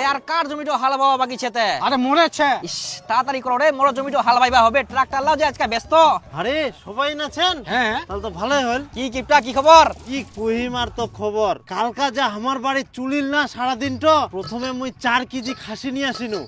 তে আর কার জমিটো হাল বাবা বাকি ছেতে? আরে মরেছে ইস তাড়াতাড়ি করো রে মোর জমিটো হাল বাইবা হবে। ট্রাক্টর লাও যে আজকে ব্যস্ত। আরে সবাই নাছেন হ্যাঁ। তাহলে তো ভালোই হল। কি কিপটা কি খবর? কি কহিমার তো খবর? কালকা যা আমার বাড়ি চুলিল না সারাদিন তো প্রথমে মুই চার কেজি খাসি নিয়ে আসিনু।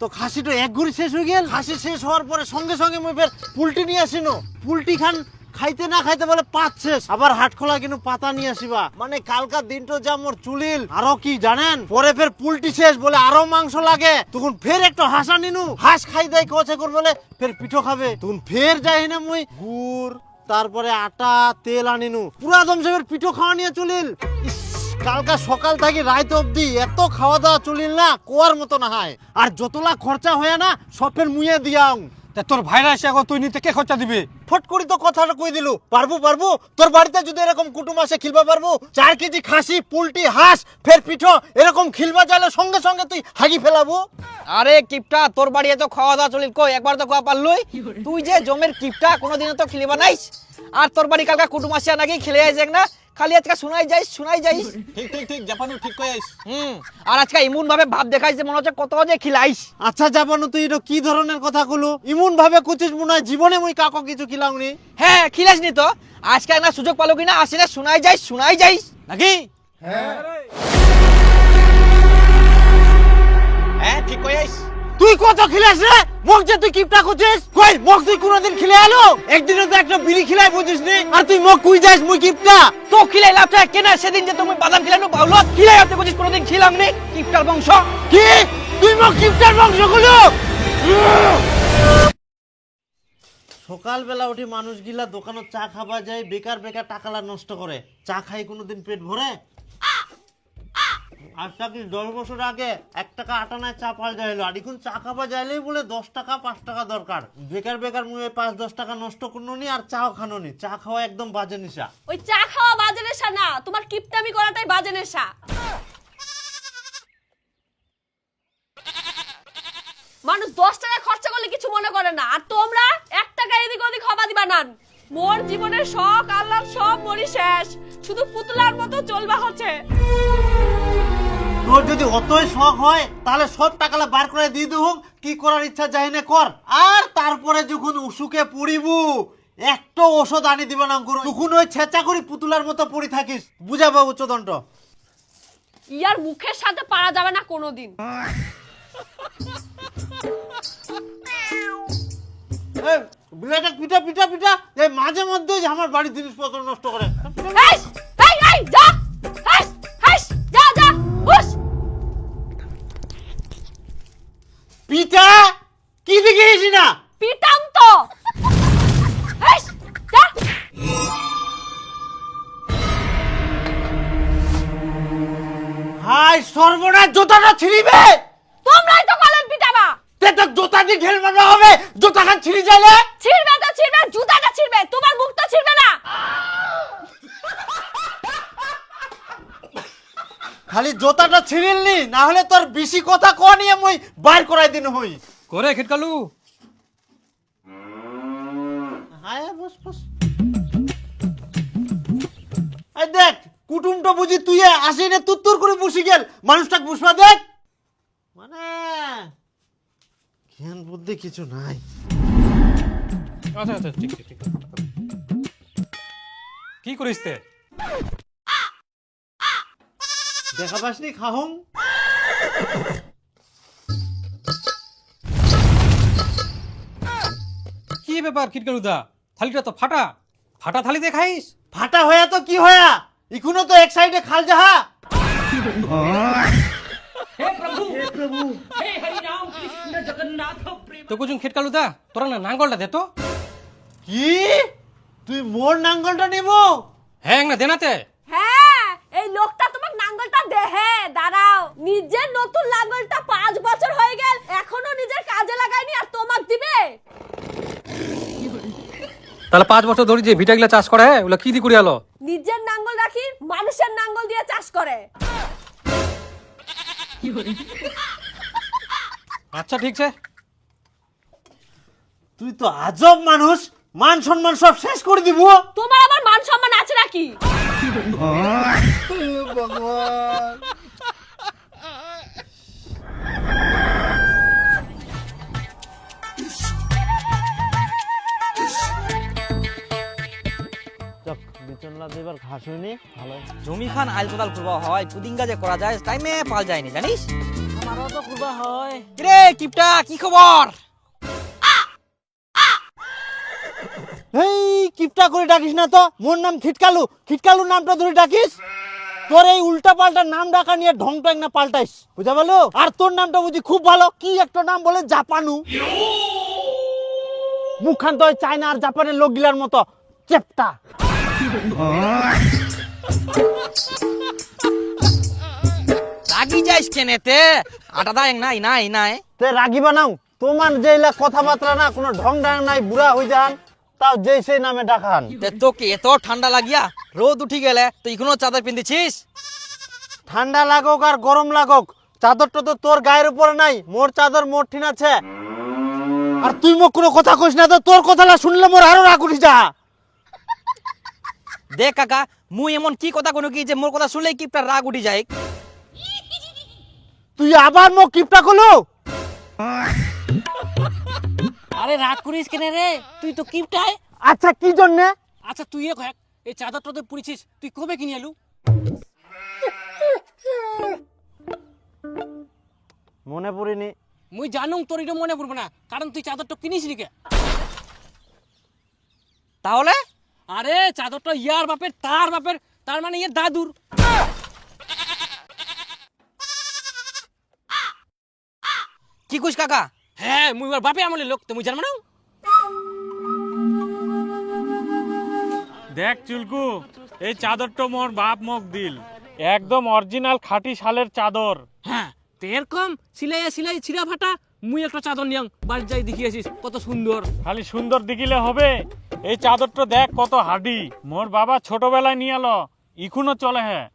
তো খাসিটা এক ঘুরি শেষ হয়ে গেল। খাসি শেষ হওয়ার পরে সঙ্গে সঙ্গে মুই ফের পুলটি নিয়ে আসিনু। পুলটি খান খাইতে না খাইতে বলে শেষ। আবার হাট খোলা কিন্তু পাতা নিয়ে আসিবা। মানে কালকার দিনটো যা মোর চুলিল। আরও কি জানেন? পরে ফের পুলটি শেষ বলে আরও মাংস লাগে। তখন ফের একটু হাসা নিনু। হাঁস খাই দেয় কছে কর বলে ফের পিঠো খাবে। তখন ফের যাই না মুই। গুড়, তারপরে আটা, তেল আনিনু। পুরা দমসেবের পিঠো খাওয়া নিয়ে চলিল। কালকা সকাল থেকে রাত অবধি এত খাওয়া দাওয়া চলিল না, কোয়ার মতো না হয়। আর যতলা খরচা হয় না সবের মুয়ে দিয়াং তা তোর ভাইরা এসে এখন তুই নিতে কে খরচা দিবে? ফট করি তো কথাটা কই দিলু? পারব পারব। তোর বাড়িতে যদি এরকম কুটুম আসে খিলবা পারব? চার কেজি খাসি পোলট্রি হাঁস ফের পিঠো এরকম খিলবা চাইলে সঙ্গে সঙ্গে তুই হাগি ফেলাবো। আরে কিপটা তোর বাড়ি তো খাওয়া দাওয়া চলিল কই? একবার তো খাওয়া পারলুই। তুই যে জমের কিপটা কোনোদিনও তো খেলিবা নাইস। আর তোর বাড়ি কালকা কুটুম আসিয়া নাকি খেলে আইস না? খালি আজকে শুনাই যাইস শুনাই যাইস। ঠিক ঠিক ঠিক জাপানু ঠিক কই আইস। হুম আর আজকে এমন ভাবে ভাব দেখাইছ যে মনে হচ্ছে কত যে খিলাইস। আচ্ছা যাবানো তুই এটা কি ধরনের কথা কলু? ইমন ভাবে কুচিস মনে হয় জীবনে মুই কাকো কিছু খিলাউনি হ্যাঁ খিলাইস নি তো। আজকে একটা সুযোগ পালো কিনা আসিলে শুনাই যাইস শুনাই যাইস। নাকি? হ্যাঁ। ঠিক কই আইস। তুই কত খিলাস রে? মোক যে তুই কিপটা করছিস? কই মোক তুই কোনোদিন খিলে আলো একদিনও তো একটা বিড়ি খিলাই বুঝিস নি আর তুই মোক কুই যাস, মুই কিপটা? তো খিলাই লাভ কেনা সেদিন যে তুমি বাদাম খিলানো বাউল খিলাই আপনি বলছিস কোনোদিন খিলাম নি। কিপটার বংশ। কি? তুই মোক কিপটার বংশগুলো সকালবেলা উঠে মানুষগুলা দোকানে চা খাবা যায়, বেকার বেকার টাকালা নষ্ট করে। চা খাই কোনোদিন পেট ভরে? আজটা কি দশ বছর আগে এক টাকা আটানায় চা পাওয়া যাইলো আর এখন চা খাবা যাইলেই বলে দশ টাকা, পাঁচ টাকা দরকার। বেকার বেকার মুয়ে পাঁচ, দশ টাকা নষ্ট করল নি আর চাও খানো নি। চা খাওয়া একদম বাজে নিশা। ওই চা খাওয়া বাজে নেশা না, তোমার কিপটামি করাটাই বাজে নেশা। মানুষ দশ টাকা খরচা করলে কিছু মনে করে না। আর তোমরা এক টাকা এদিক ওদিক হবা দিবা নান মোর জীবনের শখ আল্লাহ সব মরি শেষ। শুধু পুতুলার মতো চলবা হচ্ছে। যদি অতই শখ হয় তাহলে সব টাকালা বার করে দিয়ে দেবো। কি করার ইচ্ছা যাই না কর। আর তারপরে যখন উসুকে পড়িবু একটা ওষুধ আনি দিবে না করো তখন ওই ছেঁচা করি পুতুলার মতো পড়ি থাকিস। বুঝাবো উচ্চদণ্ড ইয়ার মুখের সাথে পারা যাবে না কোনোদিন। বিলাটা পিঠা পিঠা পিঠা। এই মাঝে মধ্যে আমার বাড়ির জিনিসপত্র নষ্ট করে। এই এই এই যা! পিঠা কি দেখে গেছি না? পিটাম তো হাই সর্বনাশ জোতাটা ছিঁড়িবে? তোমরাই তো কলেন পিটাবা তে তো জোতা দিয়ে ঘেল মারা হবে? জোতা খান ছিঁড়ি যাইলে ছিড়বে তো ছিড়বে জুতাটা ছিড়বে তোমার মুখ তো ছিড়বে না! খালি জোতাটা ছিঁড়িলনি না হলে তোর বেশি কথা ক নিয়ে মুই বাইর করাই দিন হই। করে খিটকালু? হায় বস বস। এই দেখ কুটুমটা বুঝি তুই আসি না তুত্তুর করে বসি গেল। মানুষটাকে বসবা দেখ। মানে জ্ঞান বুদ্ধি কিছু নাই। আচ্ছা আচ্ছা ঠিক ঠিক ঠিক কি করিস তে? দেখা পাসনি খাহং? কি ব্যাপার খিটকালু দা থালিটা তো ফাটা। ফাটা থালি দেখাইস? ফাটা হয়া তো কি হয়া ইখুনো তো এক সাইডে খাল যাহা। তো কুচুং খিটকালু দা তোরা না নাঙ্গলটা দে তো। কি? তুই মোর নাঙ্গলটা নিব? হ্যাঁ না দেনাতে হ্যাঁ এই লোকটা তোমার নাঙ্গলটা দেহে দাঁড়াও। নিজের নতুন নাঙ্গলটা পাঁচ বছর হয়ে গেল এখনও নিজের কাজে লাগায়নি আর তোমাক দিবে? তাহলে পাঁচ বছর ধরে যে ভিটাগুলা চাষ করে ওগুলা কি দি করে আলো? নিজের নাঙ্গল রাখি মানুষের নাঙ্গল দিয়ে চাষ করে। আচ্ছা ঠিক আছে। তুই তো আজব মানুষ। মান সম্মান সব শেষ করে দিব। তোমার আবার মান সম্মান আছে নাকি? ঘাস হয়নি। ভালো। জমি খান আইল কুরবা হয় দুদিন যে করা যায় টাইমে পাওয়া যায়নি জানিস? আমারও তো কুরবা হয়। রে কিপটা কি খবর? এই কিপটা করে ডাকিস না তো। মোর নাম খিটকালু। খিটকালু নামটা ধরে ডাকিস। তোর এই উল্টা পাল্টা নাম ডাকা নিয়ে ঢং টং না পাল্টাইস। বুঝা পারল? আর তোর নামটা বুঝি খুব ভালো। কি একটা নাম বলে জাপানু। মুখখান তো চায়না আর জাপানের লোকগুলার মতো। চেপটা। রাগি যাইস কেনেতে আটা দায় নাই নাই নাই। তে রাগি বানাও। তোমার যে এলা কথাবার্তা না কোনো ঢং ঢং নাই বুড়া হয়ে যান। তাও যেই সেই নামে ডাকান। তে তোকে এত ঠান্ডা লাগিয়া রোদ উঠি গেলে তুই এখনও চাদর পিন্ধিছিস? ঠান্ডা লাগুক আর গরম লাগুক চাদরটা তো তোর গায়ের উপরে নাই মোর চাদর মোর ঠিন আছে। আর তুই মোক কোনো কথা কইস না তো তোর কথাটা শুনলে মোর আরও রাগ উঠি যা দেখ কাকা মুই এমন কি কথা কোনো কি যে মোর কথা শুনলেই কিপটা রাগ উঠি যায়? তুই আবার মোক কিপটা করল আরে রাগ করিস কেন রে? তুই তো কিপটায় আচ্ছা কি জন্যে? আচ্ছা তুই এক এক এই চাদরটা তো পুড়িছিস তুই কবে কিনে এলু? মনে পড়িনি। মুই জানুম তোর এটা মনে পড়বে না কারণ তুই চাদরটা কিনিস কে? তাহলে? আরে চাদরটা ইয়ার বাপের তার বাপের তার মানে ইয়ে দাদুর। কি কুস কাকা? হ্যাঁ মুই ওর বাপে আমলে লোক তো মুই জানব না? দেখ চুলকু এই চাদরটা মোর বাপ মোক দিল। একদম অরিজিনাল খাঁটি শালের চাদর। হ্যাঁ তো এরকম সিলাই সিলাই ছিঁড়া ফাটা মুই একটা চাদর নিয়াম বাড়ি যাই দেখিয়েছিস কত সুন্দর। খালি সুন্দর দেখিলে হবে। এই চাদরটা দেখ কত হাডি মোর বাবা ছোটবেলায় নিয়ে এলো ইখুনও চলে হ্যাঁ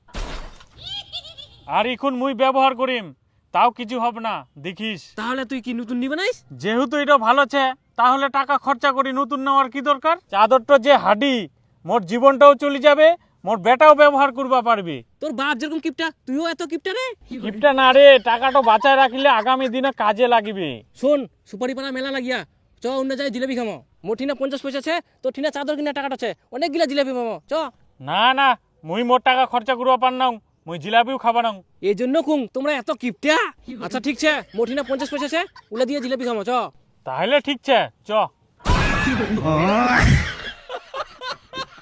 আর ইখুন মুই ব্যবহার করিম। তাও কিছু হবে না দেখিস। তাহলে তুই কি নতুন নিবে নাইস? যেহেতু এটা ভালো আছে তাহলে টাকা খরচা করি নতুন নেওয়ার কি দরকার? চাদরটা যে হাডি মোর জীবনটাও চলে যাবে মোর বেটাও ব্যবহার করবা পারবি। তোর বাপ যেরকম কিপটা তুইও এত কিপটা রে? কিপটা না রে টাকাটা বাঁচায় রাখিলে আগামী দিনে কাজে লাগিবে। শোন সুপারি পাড়া মেলা লাগিয়া চ অন্য যায় জিলেবি খামো। মোর ঠিনা পঞ্চাশ পয়সা আছে তোর ঠিনা চাদর কিনা টাকাটা আছে। অনেক গিলা জিলেবি মামো চ। না না মুই মোর টাকা খরচা করবা পার নাও। মুই জিলাপিও খাবা নাও। এই জন্য কুং তোমরা এত কিপটা আচ্ছা ঠিক আছে মোর পঞ্চাশ পয়সা আছে উলা দিয়ে জিলেবি খামো চ। তাহলে ঠিক আছে চ।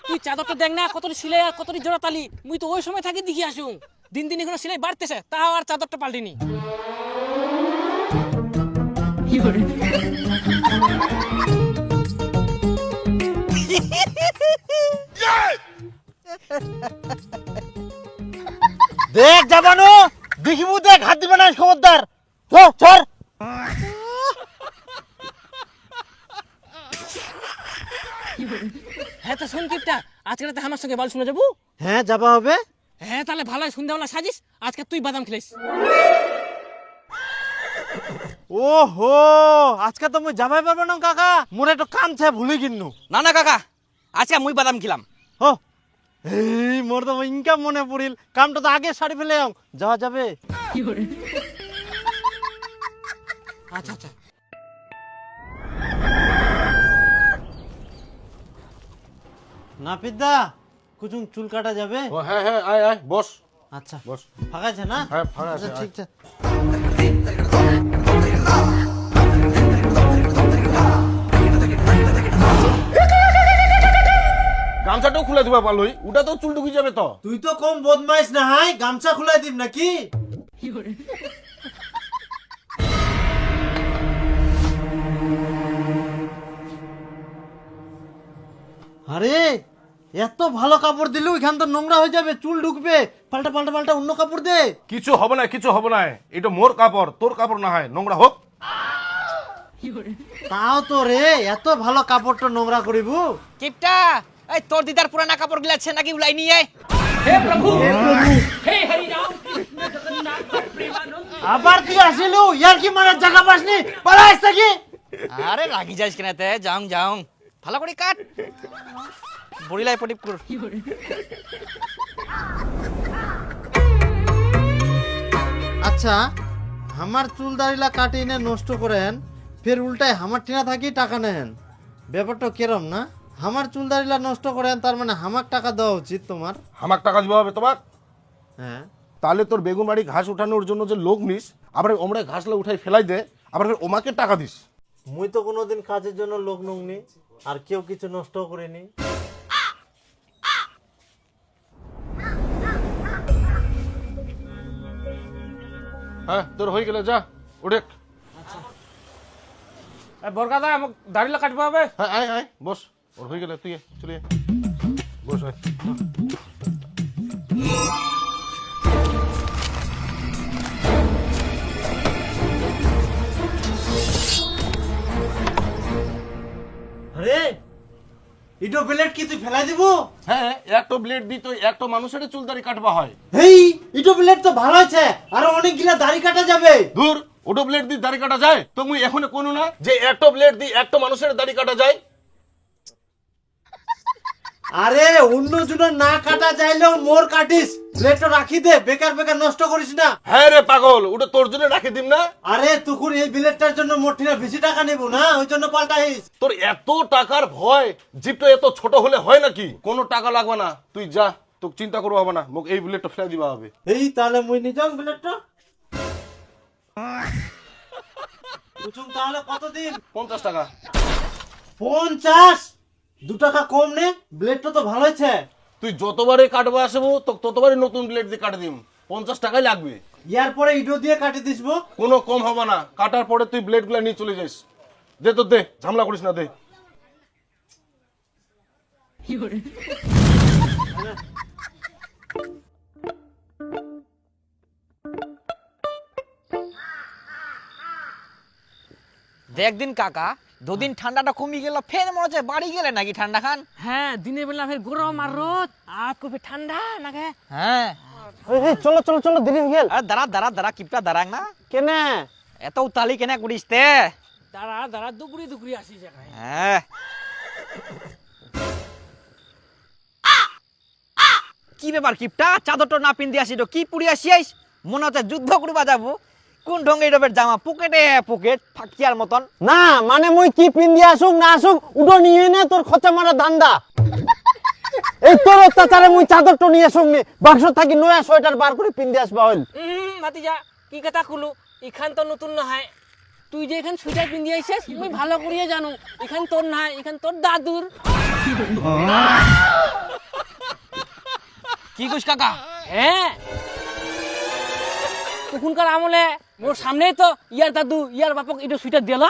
তুই চাদরটা দেখ না কতটি সিলাই আর কতটি জোড়া তালি। মুই তো ওই সময় থাকি দেখি আসুন দিন দিন এখনও সিলাই বাড়তেছে তাও আর চাদরটা পাল্টিনি। দেখ যাবানো দেখিবু দেখ হাত দিবে না খবরদার। চ চর। হ্যাঁ তো শোন কিপটা আজকে রাতে আমার সঙ্গে বাল শুনে যাব? হ্যাঁ যাবা হবে। হ্যাঁ তাহলে ভালো হয় সন্ধ্যাবেলা সাজিস আজকে তুই বাদাম খেলিস। ওহো আজকে তো মুই যাবাই পারব না কাকা। মোর একটু কাম ছে ভুলে কিন্নু না না কাকা আজকে মুই বাদাম খেলাম। হো এই মোর তো ইনকাম মনে পড়িল। কামটা তো আগে সারি ফেলে আও। যাওয়া যাবে? আচ্ছা আচ্ছা। না পিদ্দা কুচুং চুল কাটা যাবে? ও হ্যাঁ হ্যাঁ আয় আয় বস। আচ্ছা। বস। ফাঁকা আছে না? হ্যাঁ, ফাঁকা আছে, আচ্ছা, ঠিক আছে। গামছাটাও খুলে দিবা পারলই। ওটা তো চুল ঢুকে যাবে তো। তুই তো কম বদমাইশ না হাই গামছা খুলাই দিম নাকি? আরে এত ভালো কাপড় দিলু এখান তো নোংরা হয়ে যাবে চুল ঢুকবে। পাল্টা পাল্টা পাল্টা অন্য কাপড় দে। কিছু হবে না কিছু হবে না। এটা মোর কাপড় তোর কাপড় না হয় নোংরা হোক। তাও তো রে এত ভালো কাপড়টা নোংরা করিবু। কিপটা এই তোর দিদার পুরানা কাপড় গিলাছে নাকি উলাই নিয়ে আবার তুই আসিলু? ইয়ার কি মারার জায়গা পাসনি? পালাইস থাকি আরে রাগি যাইস কেনাতে যাও যাও। ভালো করে কাট। বড়িলাই পটিপ কর আচ্ছা আমার চুল দাড়িলা কাটি এনে নষ্ট করেন ফের উল্টায় আমার টিনা থাকি টাকা নেন। ব্যাপারটা কেরম না? আমার চুল দাড়িলা নষ্ট করেন তার মানে হামাক টাকা দেওয়া উচিত তোমার। হামাক টাকা দিবা হবে তোমার? হ্যাঁ। তাহলে তোর বেগুন বাড়ি ঘাস উঠানোর জন্য যে লোক নিস আবার ওমরে ঘাসলা উঠাই ফেলাই দে আবার ফের ওমাকে টাকা দিস। মুই তো কোনোদিন কাজের জন্য লোক নুংনি আর কেউ কিছু নষ্ট করিনি। হ্যাঁ তোর হয়ে গেলে যা উঠে বরকাদা আমাকে দাড়িলা কাটবো হবে? হ্যাঁ আয় আয় বস। ওর হয়ে গেলে তুই চলে। বস আয় আরে ইটো প্লেট কি তুই ফেলাই দিব হ্যাঁ একটা ব্লেড দিই তো একটা মানুষের চুল দাড়ি কাটবা হয় হেই ইটো প্লেট তো ভালো আছে আরও অনেকগুলা দাড়ি কাটা যাবে দূর ওটো ব্লেড দিয়ে দাড়ি কাটা যায় তো মুই এখন কোনো না যে একটা ব্লেড দিয়ে একটা মানুষের দাড়ি কাটা যায় আরে অন্য জনের না কাটা চাইলেও মোর কাটিস। প্লেটটা রাখি দে বেকার বেকার নষ্ট করিস না। হ্যাঁ রে পাগল ওটা তোর জন্য রাখি দিম না? আরে তুকুর এই বিলেটটার জন্য মোর ঠিনা বেশি টাকা নেব না ওই জন্য পাল্টাইস। তোর এত টাকার ভয় জিপটা এত ছোট হলে হয় নাকি? কোনো টাকা লাগবে না তুই যা তোকে চিন্তা করব হবে না মোক এই বুলেটটা ফেলে দিবা হবে। এই তাহলে মুই নিজাম বিলেটটা। তাহলে কতদিন? পঞ্চাশ টাকা। পঞ্চাশ? দু টাকা কম নে ব্লেডটা তো ভালো হয়েছে। তুই যতবারে কাটবা আসব তো ততবারই নতুন ব্লেড দিয়ে কাটে দিম। পঞ্চাশ টাকাই লাগবে। ইয়ার পরে ইটো দিয়ে কাটি দিসবো কোনো কম হবে না। কাটার পরে তুই ব্লেডগুলা নিয়ে চলে যাস। দে তো দে ঝামেলা করিস না দে। দেখ দিন কাকা দুদিন ঠান্ডাটা কমে গেল ফের মনে হচ্ছে বাড়ি গেলে নাকি ঠান্ডা খান? হ্যাঁ দিনের বেলা ফের গরম আর রোদ আর কবে ঠান্ডা নাকি? হ্যাঁ। চলো চলো চলো দেরি হয়ে গেল। আরে দাঁড়া দাঁড়া দাঁড়া কিপটা দাঁড়াং না। কেনে? এত উতালি কেনে করিস তে? দাঁড়া দাঁড়া দুপুরি দুপুরি আসি জায়গায় হ্যাঁ। কি ব্যাপার কিপটা? চাদরটা না পিন দিয়ে আসি তো কি পুড়ি আসিয়াইস মনে হচ্ছে যুদ্ধ করবা যাব। কোন ঢঙ্গে ডবের জামা? পকেটে পকেট ফাঁকিয়ার মতন। না মানে মুই কি পিন্দি আসুক না আসুক উটো নিয়ে নে তোর খরচা মারা ধান্দা এই তোর অত্যাচারে মুই চাদরটা নিয়ে আসুক নি বাক্স থাকি নয়া সোয়েটার বার করে পিন্দি আসবা হইল। ভাতিজা কি কথা কুলু? এখান তো নতুন নহয় তুই যে এখান সুইটার পিন্ধি আইছিস মুই ভালো করিয়ে জানো। এখান তোর নাই এখান তোর দাদুর। কি কুস কাকা? হ্যাঁ। তখনকার আমলে মোর সামনেই তো ইয়ার দাদু ইয়ার বাপক এটা সুইটার দিল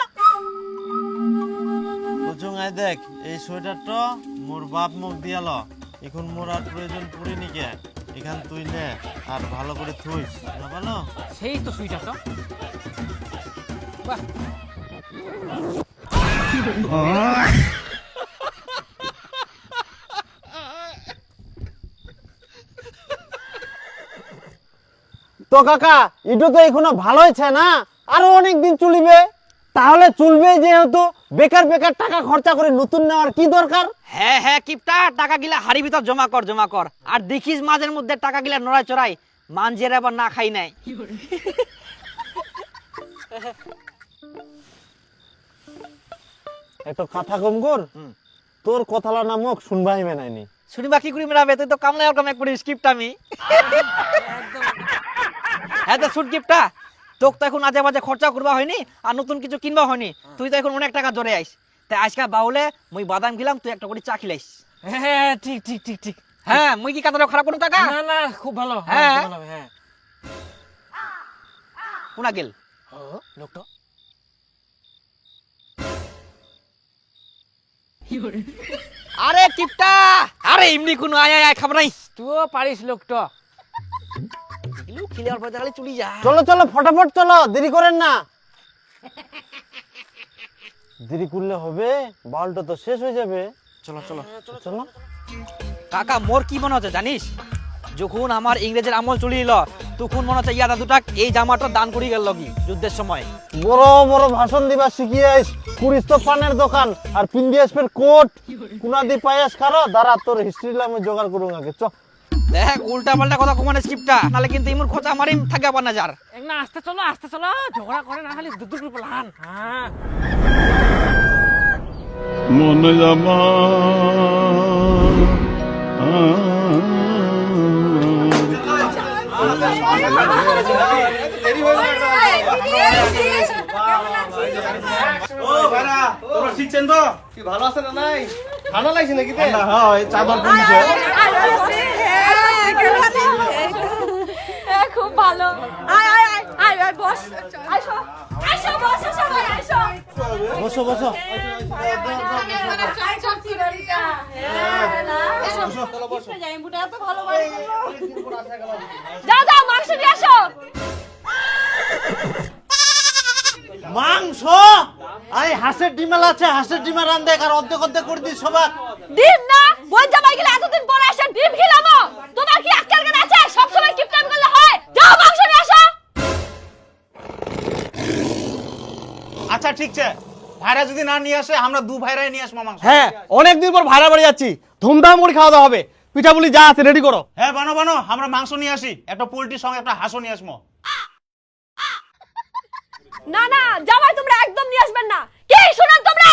বুঝুঙাই দেখ এই সোয়েটারটা মোর বাপ মুখ দিয়াল এখন মোর আর প্রয়োজন পড়িনি কে? এখান তুই নে আর ভালো করে থুইস না ভালো? সেই তো সুইটার তো বাহ তো কাকা ইটো তো এখনও ভালো হয়েছে না? আরও অনেক দিন চলিবে। তাহলে চলবে যেহেতু বেকার বেকার টাকা খরচা করে নতুন নেওয়ার কি দরকার? হ্যাঁ হ্যাঁ কিপটা টাকা গিলা হাড়ি ভিতর জমা কর জমা কর। আর দেখিস মাঝের মধ্যে টাকা গিলা নড়াই চড়াই মানজের আবার না খাই নাই। একটা কথা কম কর। তোর কথালা নামক শুনবাই মেনাইনি শুনিবা কি করি মেরাবে তুই তো কামলাই আর কামে করি স্ক্রিপ্ট আমি। হ্যাঁ শুট গিফটটা তোকে তো এখন আজে বাজে খরচা করবা হয়নি আর নতুন কিছু কিনবা হয়নি। তুই তো এখন অনেক টাকা জোরে আইস। তাই আজকে বাউলে মুই বাদাম গিলাম তুই একটা করে চা খিলাইস। হ্যাঁ ঠিক ঠিক ঠিক ঠিক। হ্যাঁ মুই কি খারাপ করুন কাকা না না খুব ভালো হ্যাঁ। হ্যাঁ। ভালো হ্যাঁ। কোনা গেল? লোকটা? আরে কিপটা! আরে এমনি কোনো আয় আয় খাবার নাই। তুইও পারিস লোকটা। খিলে অল্প জায়গায় চুলি যা। চলো চলো ফটাফট চলো দেরি করেন না। দেরি করলে হবে বালটা তো শেষ হয়ে যাবে। চলো চলো। চলো কাকা মোর কি মনে হচ্ছে জানিস? যখন আমার ইংরেজের আমল চলে এলো তখন মনে হচ্ছে ইয়া দাদুটা এই জামাটা দান করি গেল কি যুদ্ধের সময়। বড় বড় ভাষণ দিবা শিখিয়ে তো পানের দোকান আর আসবের কোট। কুনাদি পায়াস খারো দাঁড়া তোর হিস্ট্রি আমি জোগাড় করুন আগে চ। দেখ উল্টা পাল্টা কথা কমানে স্ক্রিপ্টটা। নালে কিন্তু ইমুর খোঁচা মারিম থাকে আবার না যার। না আস্তে চলো আস্তে চলো ঝগড়া করে না খালি দুদুর করে প্লান। হ্যাঁ। মনে জামা। ও ভাইরা তোমরা শিখছেন তো? কি ভালো আছে না নাই? ঠান্ডা লাগছে নাকি ঠান্ডা হয় চাদর কমিছে খুব ভালো। আয় আয় আয় আয় আয় বস। আইসো আইসো বস সবাই আইসো বসো বসো। যাও যাও মাংস নিয়ে আসো। মাংস? আই হাঁসের ডিমেল আছে হাঁসের ডিমের রান্ধে আর অর্ধেক অর্ধেক করে দিস সবাই ডিম না? বোন জামাই গেলে এতদিন পরে আসে ডিম খিলামো। আচ্ছা ভাইরা যদি না নিয়ে আসে আমরা দু ভাইরাই নিয়ে আসব মাংস। হ্যাঁ অনেকদিন পর ভাড়া বাড়ি যাচ্ছি। ধুমধাম করে খাওয়া দাওয়া হবে। পিঠাপুলি যা আছে রেডি করো। হ্যাঁ বানো বানো আমরা মাংস নিয়ে আসি। একটা পোলট্রির সঙ্গে একটা হাঁসও নিয়ে আসব। না না জামাই তোমরা একদম নিয়ে আসবেন না। কি শুনেন তোমরা?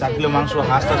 চাকলে মাংস হাঁস টাস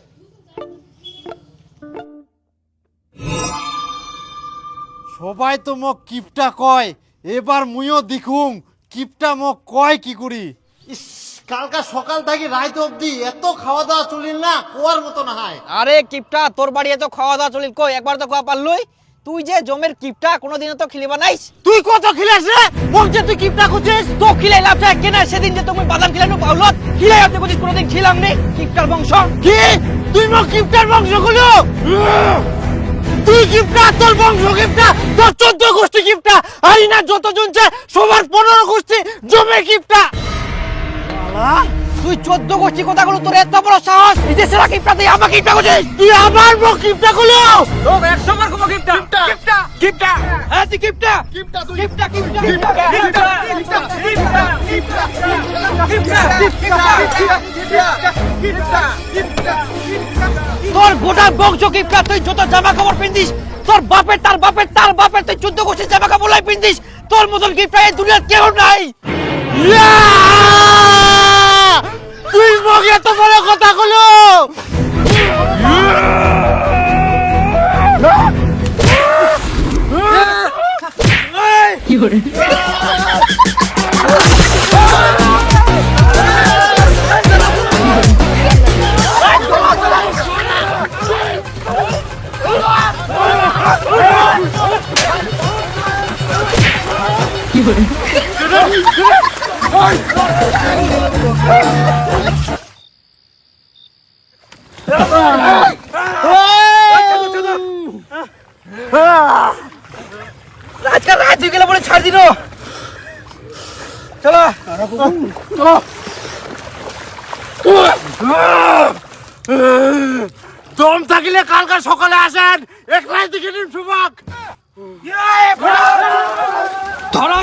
সবাই তো মোক কিপটা কয়। এবার মুইও দেখুম কিপটা মোক কয় কি করি। ইস কালকা সকাল থেকে রাত অবধি এত খাওয়া দাওয়া চলিল না কোয়ার মতো না হয়। আরে কিপটা তোর বাড়ি এত খাওয়া দাওয়া চলিল কই? একবার তো খাওয়া পারলুই। তুই যে জমের কিপটা কোনোদিনও তো খিলিবা নাইস। তুই কত খিলাস রে? মোক যে তুই কিপটা খুঁজিস? তো খিলাই লাভ থাকে কেনা? সেদিন যে তুমি বাদাম খিলানো পাউলত খিলাই আপনি বুঝিস কোনোদিন খিলাম নেই কিপটার বংশ। কি? তুই মোক কিপটার বংশগুলো তুই কিপটা তোর বংশ কিপটা তোর চোদ্দ গোষ্ঠী কিপটা আর না যত জনছে সবার পনেরো গোষ্ঠী জমে কিপটা। তুই চোদ্দ গোষ্ঠী কথাগুলো তোর এত বড় সাহস? বিদেশের কিপটা তুই আমাকে কিপটা করছিস? তুই আমার মোক কিপটা গুলো তো একশো বার কোনো কিপটা। কিপটা। কিপটা। হ্যাঁ তুই কিপটা। কিপটা তুই কিপটা। কিপটা কিপটা কিপটা। কিপটা কিপটা কিপটা। গোটা বংশ কিপটা তুই যত জামা কাপড় পিন্দিস তোর বাপের তার বাপের তার বাপের তুই চোদ্দ গোষ্ঠীর জামা কাপড় লাই পিন্দিস তোর মতন কিপটা এই দুনিয়ার কেউ নাই। তুই মোক এত বড় কথা গুলো আজকাল রাত হয়ে গেলে পরে ছাড় দিন চলো। দম থাকিলে কালকা সকালে আসেন। একলাই দিকে নিন সুবাক ধরা